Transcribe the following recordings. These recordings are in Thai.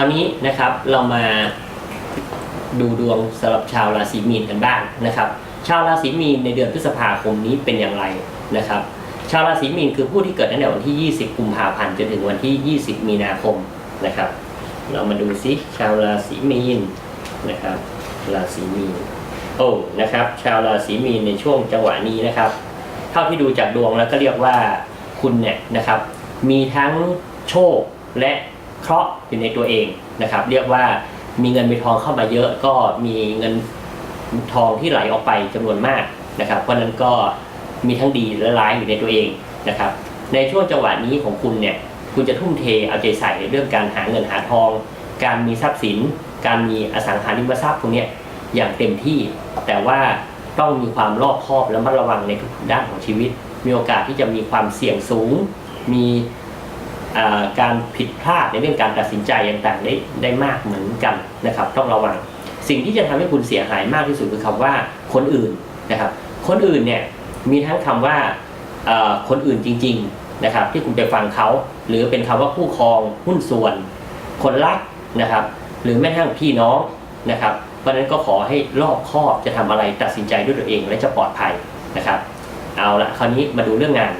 ราวนี้นะครับเรามาดูดวงสำหรับชาวราศีมีนกันบ้างนะครับ ชาวราศีมีนในเดือนพฤษภาคมนี้เป็นอย่างไรนะครับ ชาวราศีมีนคือผู้ที่เกิดตั้งแต่วันที่ 20 กุมภาพันธ์จนถึงวันที่ 20 มีนาคมนะครับ เรามาดูซิชาวราศีมีนนะครับ ราศีมีนโอ้นะครับ ชาวราศีมีนในช่วงจังหวะนี้นะครับ เท่าที่ดูจากดวงแล้วก็เรียกว่าคุณเนี่ยนะครับ มีทั้งโชคและ เคราะห์อยู่ในตัวเองนะครับ เรียกว่ามีเงินมีทองเข้ามาเยอะก็มีเงินทองที่ไหลออกไปจำนวนมากนะครับเพราะนั้นก็มีทั้งดีและร้ายอยู่ในตัวเองนะครับ ในช่วงจังหวะนี้ของคุณเนี่ยคุณจะทุ่มเทเอาใจใส่ในเรื่องการหาเงินหาทอง การมีทรัพย์สิน การมีอสังหาริมทรัพย์พวกนี้อย่างเต็มที่ แต่ว่าต้องมีความรอบคอบและมัดระวังในทุกด้านของชีวิต มีโอกาสที่จะมีความเสี่ยงสูง มี การผิดพลาดในเรื่องการตัดสินใจต่างๆได้ได้มากเหมือนกันนะครับ ต้องระวัง สิ่งที่จะทำให้คุณเสียหายมากที่สุดคือคำว่าคนอื่นนะครับ คนอื่นเนี่ยมีทั้งคำว่าคนอื่นจริง ๆนะครับ ที่คุณไปฟังเขาหรือเป็นคำว่าผู้ครองหุ้นส่วน คนรักนะครับ หรือแม้กระทั่งพี่น้องนะครับ เพราะนั้นก็ขอให้รอบคอบจะทำอะไรตัดสินใจด้วยตัวเองและจะปลอดภัยนะครับ เอาละคราวนี้มาดูเรื่องงาน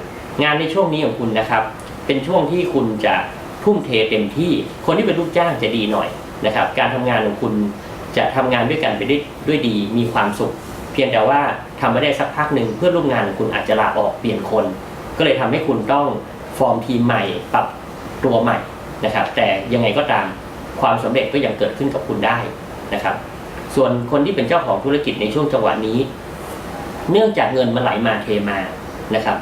งานในช่วงนี้ของคุณนะครับ เป็นช่วงที่คุณจะทุ่มเทเต็มที่ คนที่เป็นลูกจ้างจะดีหน่อยนะครับ การทำงานของคุณจะทำงานด้วยกันไปได้ด้วยดีมีความสุข เพียงแต่ว่าทำไม่ได้สักพักหนึ่งเพื่อนร่วมงานคุณอาจจะลาออกเปลี่ยนคน ก็เลยทำให้คุณต้องฟอร์มทีมใหม่ปรับตัวใหม่นะครับ แต่ยังไงก็ตามความสำเร็จก็ยังเกิดขึ้นกับคุณได้นะครับ ส่วนคนที่เป็นเจ้าของธุรกิจในช่วงจังหวะนี้ เนื่องจากเงินมันไหลมาเทมานะครับ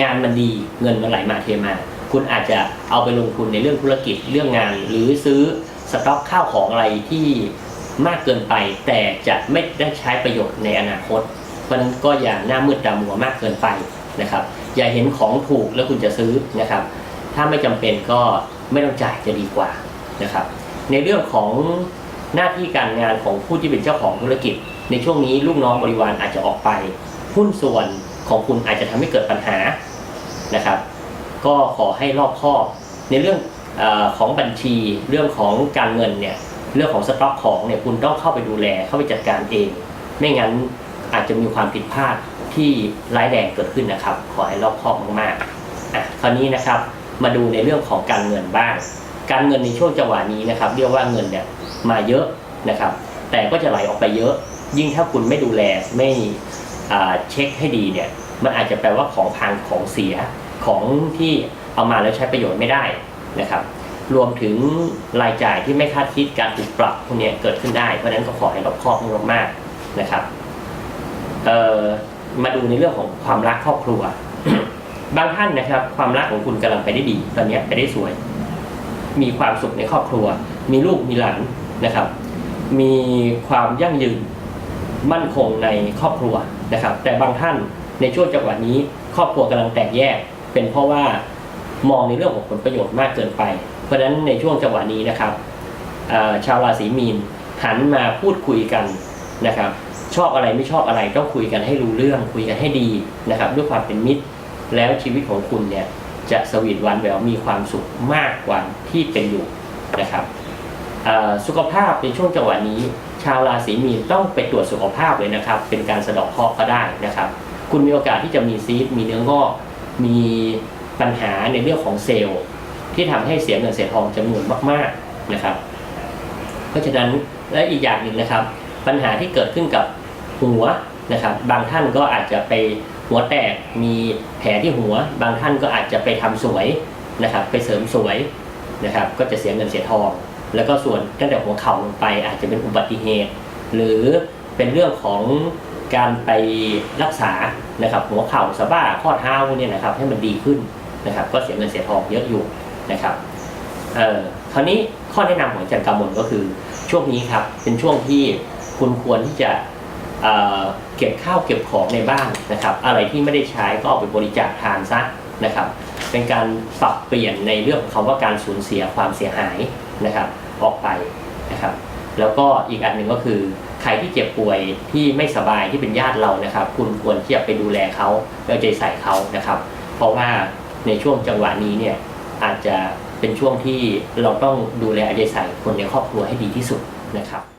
งานมันดีเงินมันไหลมาเทมา คุณอาจจะเอาไปลงทุนในเรื่องธุรกิจเรื่องงาน หรือซื้อสต็อกข้าวของอะไรที่มากเกินไป แต่จะไม่ได้ใช้ประโยชน์ในอนาคตเพราะฉะนั้นก็อย่าหน้ามืดดำหัวมากเกินไปนะครับ อย่าเห็นของถูกแล้วคุณจะซื้อนะครับ ถ้าไม่จำเป็นก็ไม่ต้องจ่ายจะดีกว่านะครับ ในเรื่องของหน้าที่การงานของผู้ที่เป็นเจ้าของธุรกิจ ในช่วงนี้ลูกน้องบริวารอาจจะออกไป หุ้นส่วนของคุณอาจจะทำให้เกิดปัญหานะครับ ก็ขอให้รอบคอบในเรื่องอของบัญชีเรื่องของการเงินเนี่ยเรื่องของสต็อกของเนี่ยคุณต้องเข้าไปดูแลเข้าไปจัดการเอง ไม่งั้นอาจจะมีความผิดพลาดที่ร้ายแรงเกิดขึ้นนะครับ ขอให้รอบคอบมากๆอะคราวนี้นะครับมาดูในเรื่องของการเงินบ้าง การเงินในช่วงจังหวะนี้นะครับ เรียกว่าเงินเนี่ยมาเยอะนะครับ แต่ก็จะไหลออกไปเยอะ ยิ่งถ้าคุณไม่ดูแลไม่เช็คให้ดีเนี่ยมันอาจจะแปลว่าของพังของเสีย ของที่เอามาแล้วใช้ประโยชน์ไม่ได้นะครับ รวมถึงรายจ่ายที่ไม่คาดคิดการถูกปรับพวกเนี้ยเกิดขึ้นได้ เพราะนั้นก็ขอให้รอบคอบมากๆนะครับมาดูในเรื่องของความรักครอบครัว บางท่านนะครับ ความรักของคุณกำลังไปได้ดี ตอนนี้ไปได้สวย มีความสุขในครอบครัว มีลูกมีหลานนะครับ มีความยั่งยืนมั่นคงในครอบครัวนะครับ แต่บางท่านในช่วงจังหวะนี้ ครอบครัวกำลังแตกแยก เป็นเพราะว่ามองในเรื่องของผลประโยชน์มากเกินไป เพราะฉะนั้นในช่วงจังหวะนี้นะครับชาวราศีมีนหันมาพูดคุยกันนะครับ ชอบอะไรไม่ชอบอะไรต้องคุยกันให้รู้เรื่องคุยกันให้ดีนะครับ ด้วยความเป็นมิตรแล้วชีวิตของคุณเนี่ยจะสวีทวานแหววมีความสุขมากกว่าที่เป็นอยู่นะครับสุขภาพในช่วงจังหวะนี้ ชาวราศีมีนต้องไปตรวจสุขภาพเลยนะครับ เป็นการสะดอกเคราะห์ก็ได้นะครับ คุณมีโอกาสที่จะมีซีสต์มีเนื้องอก มีปัญหาในเรื่องของเซลล์ที่ทำให้เสียเงินเสียทองจำนวนมาก ๆนะครับ เพราะฉะนั้นและอีกอย่างหนึ่งนะครับ ปัญหาที่เกิดขึ้นกับหัวนะครับ บางท่านก็อาจจะไปหัวแตกมีแผลที่หัว บางท่านก็อาจจะไปทำสวยนะครับ ไปเสริมสวยนะครับ ก็จะเสียเงินเสียทอง แล้วก็ส่วนตั้งแต่หัวเข่าลงไปอาจจะเป็นอุบัติเหตุ หรือเป็นเรื่องของ การไปรักษานะครับหัวเข่าสะบ้าข้อเท้าพวกเนี่ยนะครับให้มันดีขึ้นนะครับ ก็เสียเงินเสียทองเยอะอยู่นะครับเอ่อคราวนี้ข้อแนะนำของอาจารย์กำมลก็คือช่วงนี้ครับเป็นช่วงที่คุณควรที่จะเอ่อเก็บข้าวเก็บของในบ้านนะครับ อะไรที่ไม่ได้ใช้ก็เอาไปบริจาคทานซะนะครับ เป็นการปรับเปลี่ยนในเรื่องของคำว่าการสูญเสียความเสียหายนะครับ ออกไปนะครับ แล้วก็อีกอันหนึ่งก็คือ ใครที่เจ็บป่วยที่ไม่สบายที่เป็นญาติเรานะครับ คุณควรที่จะไปดูแลเขาแล้วใจใส่เขานะครับ เพราะว่าในช่วงจังหวะนี้เนี่ยอาจจะเป็นช่วงที่เราต้องดูแลใจใส่คนในครอบครัวให้ดีที่สุดนะครับ